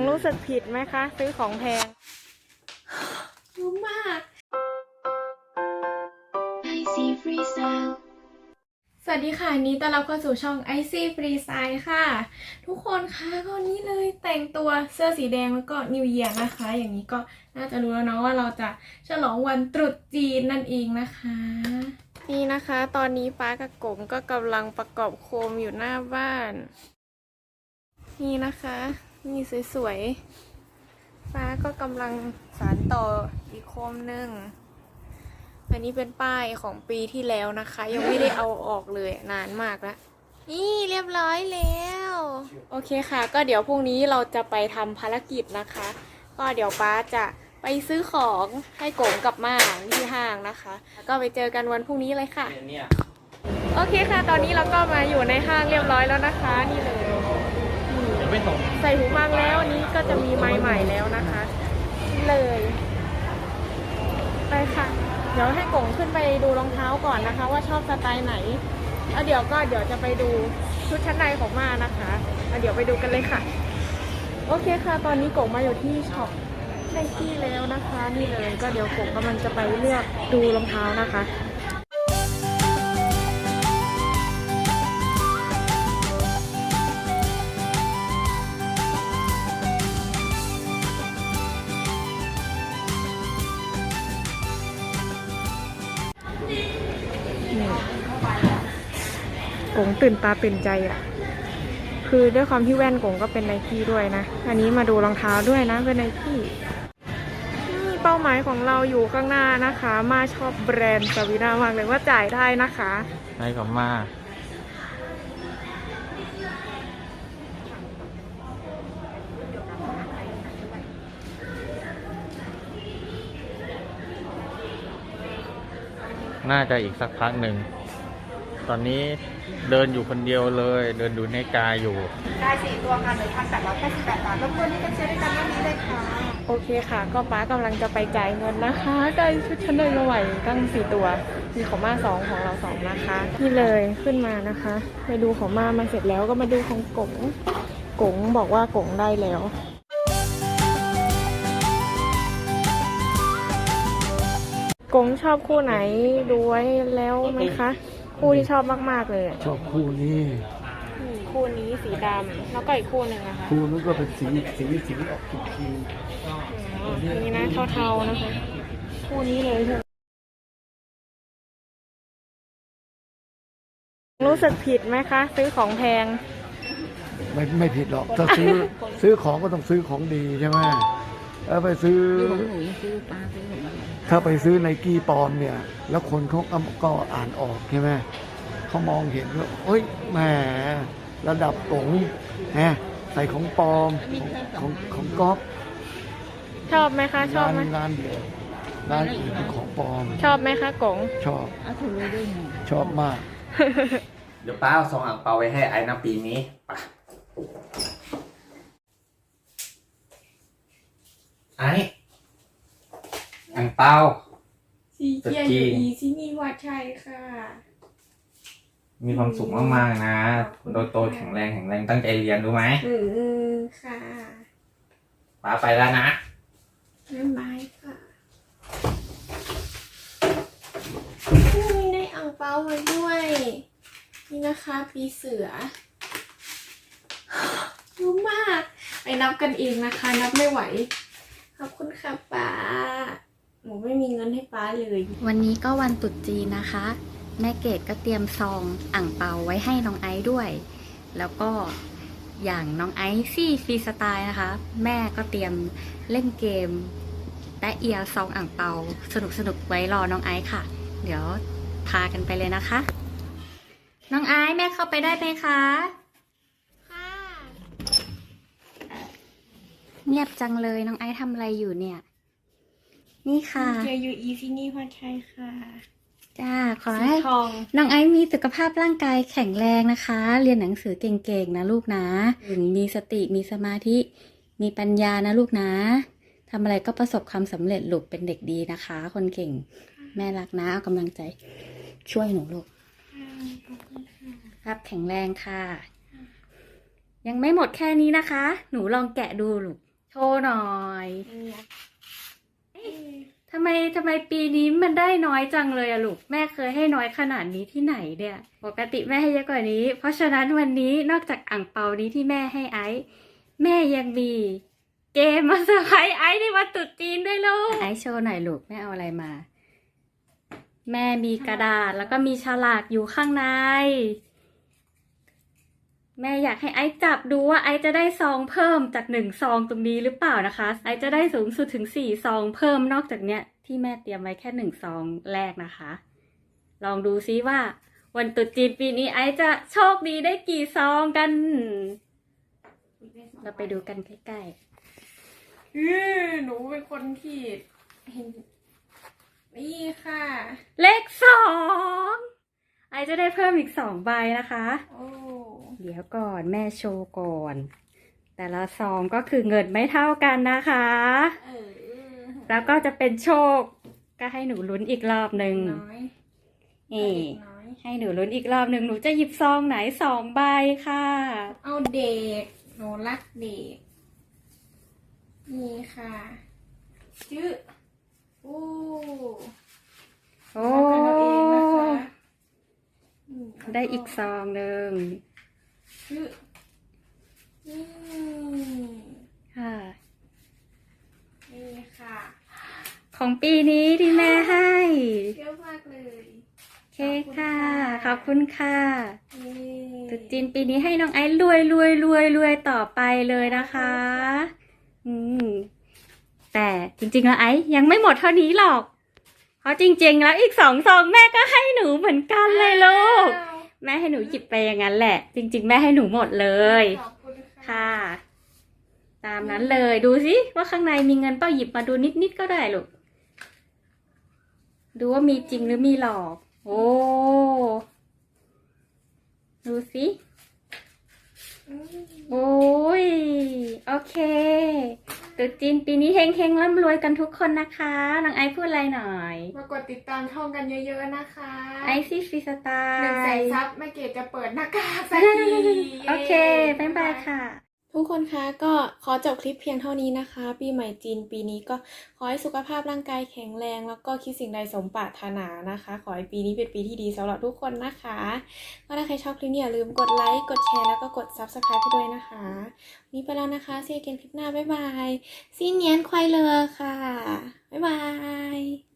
รู้สึกผิดไหมคะ ซื้อของแพงรู้มาก I see freestyle สวัสดีค่ะวันนี้ต้อนรับเข้าสู่ช่อง IC Free Style ค่ะ ทุกคนคะก็วันนี้เลยแต่งตัวเสื้อสีแดงแล้วก็ New Year นะคะ อย่างนี้ก็น่าจะรู้แล้วเนาะว่าเราจะฉลองวันตรุษจีนนั่นเองนะคะ นี่นะคะ ตอนนี้ป้ากับกงก็กำลังประกอบโคมอยู่หน้าบ้าน นี่นะคะ นี่สวยๆป้าก็กำลังสานต่ออีกโคมหนึ่ง อันนี้เป็นป้ายของปีที่แล้วนะคะ ยังไม่ได้เอาออกเลยนานมากแล้ว นี่เรียบร้อยแล้ว โอเคค่ะ ก็เดี๋ยวพรุ่งนี้เราจะไปทำภารกิจนะคะ ก็เดี๋ยวป้าจะไปซื้อของให้กงกับม่าที่ห้างนะคะ ก็ไปเจอกันวันพรุ่งนี้เลยค่ะเนี่ยโอเคค่ะ ตอนนี้เราก็มาอยู่ในห้างเรียบร้อยแล้วนะคะ นี่เลยนี่จะ ไม่ส่งใส่หูฟังแล้วอันนี้ก็จะมีไม้ใหม่แล้วนะคะ เลย ไปค่ะ เดี๋ยวให้กงขึ้นไปดูรองเท้าก่อนนะคะ ว่าชอบสไตล์ไหนแล้วเดี๋ยวก็เดี๋ยวจะไปดูชุดชั้นในของมานะคะแล้วเดี๋ยวไปดูกันเลยค่ะ โอเคค่ะ ตอนนี้กงมาอยู่ที่ช็อปไนกี้แล้วนะคะ นี่เลย ก็เดี๋ยวกงกำลังจะไปเลือกดูรองเท้านะคะ งตื่นตาตื่นใจอะ่ะ คือด้วยความที่แว่นกงก็เป็นไนกี้ด้วยนะ อันนี้มาดูรองเท้าด้วยนะเป็นไนกี้นี่เป้าหมายของเราอยู่ข้างหน้านะคะ มาชอบแบรนด์สวีนามากเลยว่าจ่ายได้นะคะให้กับมาน่าจะอีกสักพักหนึ่ง ตอนนี้เดินอยู่คนเดียวเลย เดินดูในกายอยู่ ได้สี่ตัวค่ะหนึ่งพันแปดร้อยแปดสิบแปดบาทรบกวนที่จะเช็คด้กันวันนี้เลยค่ะโอเคค่ะ ก็ป้ากำลังจะไปจ่ายเงินนะคะได้ชุดชั้นในมาไหวตั้งสี่ตัว มีของมาสองของเราสองนะคะนี่เลยขึ้นมานะคะไปดูของมามาเสร็จแล้วก็มาดูของกงกงบอกว่ากงได้แล้วกงชอบคู่ไหนดูไว้แล้วไหมคะ คู่ที่ชอบมากๆเลยอะชอบคู่นี้อืมคู่นี้สีดำแล้วก็อีกคู่หนึ่งนะคะคู่นู้นก็เป็นสีสีสีออกครีมอ๋อนี่นะเทาๆนะคะ คู่นี้เลยใช่ไหมรู้สึกผิดไหมคะ ซื้อของแพง ๆไม่ไม่ผิดหรอกถ้าซื้อซื้อของก็ต้องซื้อของดีใช่ไหม แล้วไปซื้อถ้าไปซื้อไนกี้ปลอมเนี่ย แล้วคนเขาก็ก็อ่านออกใช่ไหมเขามองเห็นว่าเฮ้ยแหมระดับตงแหมใส่ของปลอมของของของก๊อฟชอบไหมคะ ชอบงานไหมงานเดียวงานอื่นเป็นของปลอม ชอบไหมคะกง ชอบชอบมาก เดี๋ยวป้าเอาซองอ่างเปาไว้ให้ไอ้นะปีนี้ไป ไอ้อ่างเปา สีเขียวอยู่อีที่นี่วัดชัยค่ะ มีความสุขมากๆนะโดยโตแข็งแรงแข็งแรงตั้งใจเรียนรู้ไหมอืมค่ะป้าไปแล้วนะ บ๊ายบายค่ะนี่ได้อ่างเปามาด้วย นี่นะคะ ปีเสือรู้มาก ไปนับกันเองนะคะ นับไม่ไหวข อบคุณค่ะป้า หนูไม่มีเงินให้ป้าเลย วันนี้ก็วันตรุษจีนนะคะ แม่เกดก็เตรียมซองอ่างเปาไว้ให้น้องไอซ์ด้วย แล้วก็อย่างน้องไอซ์ซี่ฟรีสไตล์นะคะ แม่ก็เตรียมเล่นเกมและเอียซองอ่างเปาสนุกสนุกไว้รอน้องไอซ์ค่ะ เดี๋ยวพากันไปเลยนะคะ น้องไอซ์แม่เข้าไปได้ไหมคะ เงียบจังเลยน้องไอซ์ทำอะไรอยู่เนี่ย นี่ค่ะ เจออยู่อีที่นี่วัดชัยค่ะ จ้า ขอสีให้ทอง น้องไอซ์มีสุขภาพร่างกายแข็งแรงนะคะ เรียนหนังสือเก่งๆนะลูกนะถึงมีสติมีสมาธิ มีปัญญานะลูกนะทำอะไรก็ประสบความสำเร็จลูกเป็นเด็กดีนะคะ คนเก่งแม่รักนะเอากำลังใจช่วยหนูลูกครับแข็งแรงค่ะ ยังไม่หมดแค่นี้นะคะ หนูลองแกะดูลูก โชว์หน่อยทำไมทำไมปีนี้มันได้น้อยจังเลยอะลูก แม่เคยให้น้อยขนาดนี้ที่ไหนเนี่ย ปกติแม่ให้เยอะกว่านี้ เพราะฉะนั้นวันนี้นอกจากอ่างเปานี้ที่แม่ให้ไอซ์แม่ยังมีเกมมาเซอร์ไพรส์ไอซ์ในวันตรุษจีนด้วยลูก ไอซ์โชว์หน่อยลูกแม่เอาอะไรมา แม่มีกระดาษแล้วก็มีฉลากอยู่ข้างใน แม่อยากให้ไอซ์จับดูว่าไอซ์จะได้ซองเพิ่มจากหนึ่งซองตรงนี้หรือเปล่านะคะ ไอซ์จะได้สูงสุดถึงสี่ซองเพิ่มนอกจากเนี้ยที่แม่เตรียมไว้แค่หนึ่งซองแรกนะคะ ลองดูซิว่า วันตรุษจีนปีนี้ไอซ์จะโชคดีได้กี่ซองกัน เราไปดูกันใกล้อือหนูเป็นคนที่เห็นนี่ค่ะ ๆ เลขสองไอซ์จะได้เพิ่มอีกสองใบนะคะ โอ้ เดี๋ยวก่อนแม่โชว์ก่อน แต่ละซองก็คือเงินไม่เท่ากันนะคะเออแล้วก็จะเป็นโชค ก็ให้หนูลุ้นอีกรอบหนึ่งน้อยนี่เด็กน้อยให้หนูลุ้นอีกรอบหนึ่งหนูจะหยิบซองไหนสองใบค่ะ เอาเด็กหนูรักเด็กนี่ค่ะชื่อโอ้โอ้ทำกันเอาเองนะคะอืมได้อีกซองหนึ่งชื่อ นี่ค่ะ นี่ค่ะของปีนี้ที่แม่ให้เยอะมากเลยโอเคค่ะ ขอบคุณค่ะนี่ตรุษจีนปีนี้ให้น้องไอซ์รวยรวยรวยรวยต่อไปเลยนะคะ อืมแต่จริงๆแล้วไอซ์ยังไม่หมดเท่านี้หรอก เพราะจริง ๆ แล้วอีกสองซองแม่ก็ให้หนูเหมือนกันเลยลูก แม่ให้หนูหยิบไปอย่างนั้นแหละ จริง ๆ แม่ให้หนูหมดเลย ขอบคุณค่ะ ค่ะ ตามนั้นเลยดูสิว่าข้างในมีเงินเป้าหยิบมาดูนิด ๆ ก็ได้ลูก ดูว่ามีจริงหรือมีหลอก โอ้ ดูสิ อืม โอ้ย โอเค ตรุษจีนปีนี้เฮงเฮงๆร่ำรวยกันทุกคนนะคะน้องไอซ์พูดอะไรหน่อย มากดติดตามช่องกันเยอะๆนะคะ ไอซี่ฟรีสไตหนึ่งแสนล์ซับแม่เกดจะเปิดหน้ากากสักที โอเค บ๊ายบายค่ะ ทุกคนคะก็ขอจบคลิปเพียงเท่านี้นะคะ ปีใหม่จีนปีนี้ก็ขอให้สุขภาพร่างกายแข็งแรง แล้วก็คิดสิ่งใดสมปรารถนานะคะ ขอให้ปีนี้เป็นปีที่ดีสำหรับทุกคนนะคะ ก็ถ้าใครชอบคลิปนี้อย่าลืมกดไลค์กดแชร์แล้วก็กด subscribe ให้ด้วยนะคะวันนี้ไปแล้วนะคะเซียเกนคลิปหน้าบ๊ายบายซีเนียนควายเลอค่ะบ๊ายบาย